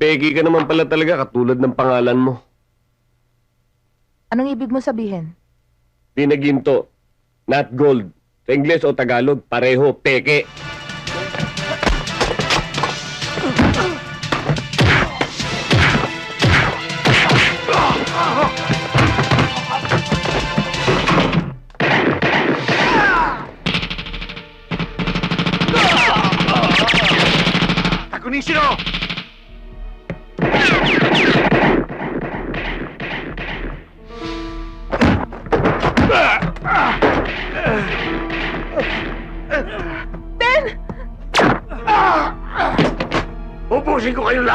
Peggy ka naman pala talaga katulad ng pangalan mo. Anong ibig mo sabihin? Di na ginto. Not gold. Sa Ingles o Tagalog, pareho, peke. Takunisino! Ben! 我不行，我要来。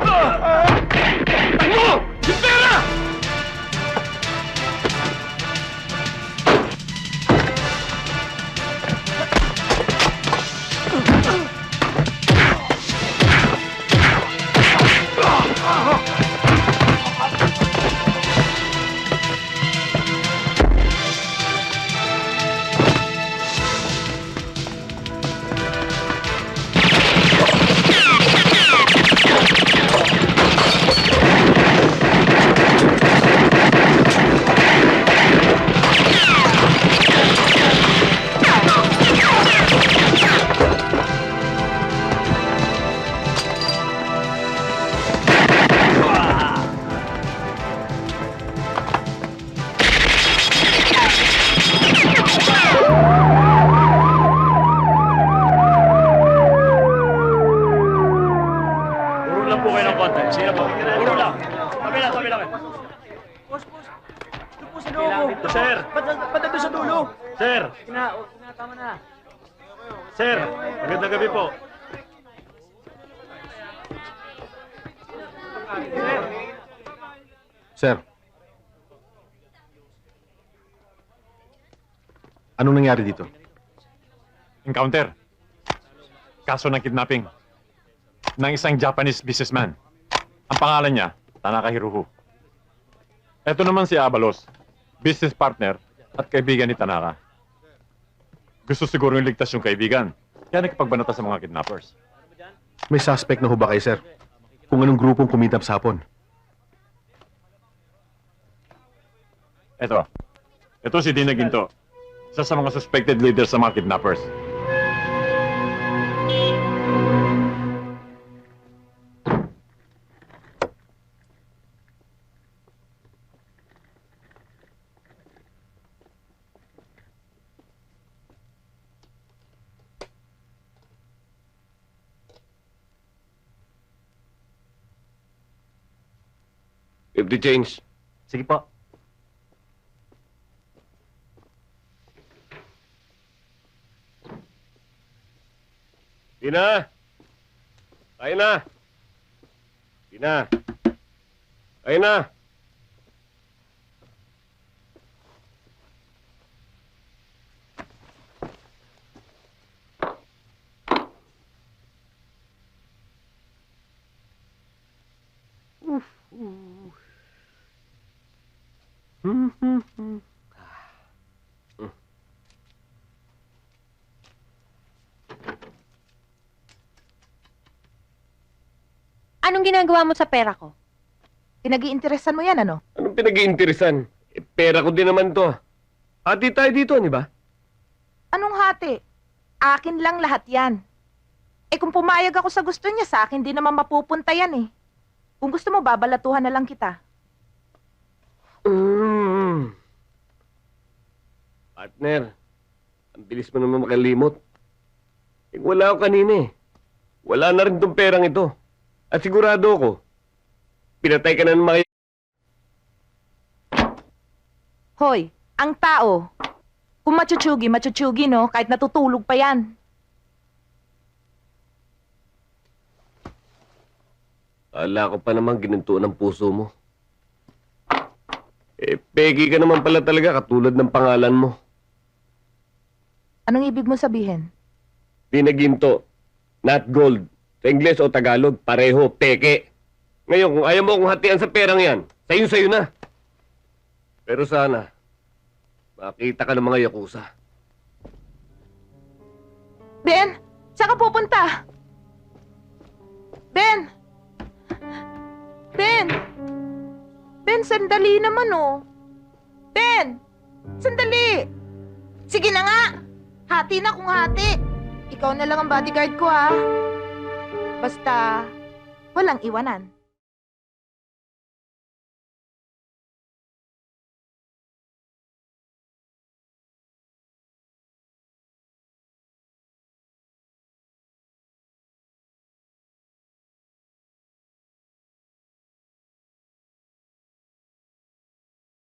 啊 Sino po? Puro lang. Tabi lang. Boss, boss. Doon po sa loob. Sir! Ba't nandun sa dulo? Sir! Kina, kina, tama na. Sir! Magandang gabi po. Sir. Anong nangyari dito? Encounter. Kaso ng kidnapping ng isang Japanese businessman. Ang pangalan niya, Tanaka Hirohu. Ito naman si Abalos, business partner at kaibigan ni Tanaka. Gusto siguro yung ligtas yung kaibigan. Kaya nakipagbanata sa mga kidnappers. May suspect na ho ba kayo, sir? Kung anong grupong kumidnap sa hapon? Ito. Ito si Dina Ginto. Isa sa mga suspected leaders sa mga kidnappers. Fifty change. Sige po. Tina! Tayo na! Tina! Tayo na! Anong ginagawa mo sa pera ko? Pinag-iinteresan mo yan, ano? Anong pinag-iinteresan? Eh, pera ko din naman to. Hati tayo dito, di ba? Anong hati? Akin lang lahat yan. Eh kung pumayag ako sa gusto niya, sa akin din naman mapupunta yan eh. Kung gusto mo, babalatuhan na lang kita. Mm. Partner, ang bilis mo naman makalimot. Eh, wala ako kanina eh. Wala na rin tong perang ito. At sigurado ako, pinatay ka na ng mga... Hoy, ang tao, kung machuchugi, machuchugi no, kahit natutulog pa yan. Ala ko pa naman ginanto ng puso mo. Eh, Peggy ka naman pala talaga katulad ng pangalan mo. Anong ibig mo sabihin? Di na ginto. Not gold. Sa Ingles o Tagalog, pareho, peke. Ngayon, kung ayaw mo akong hatian sa perang yan, sayo-sayo na. Pero sana, makita ka ng mga yakuza. Ben! Saan ka pupunta? Ben! Ben! Ben, sandali naman oh. Ben! Sandali! Sige na nga! Hati na kung hati. Ikaw na lang ang bodyguard ko ha. Basta, walang iwanan.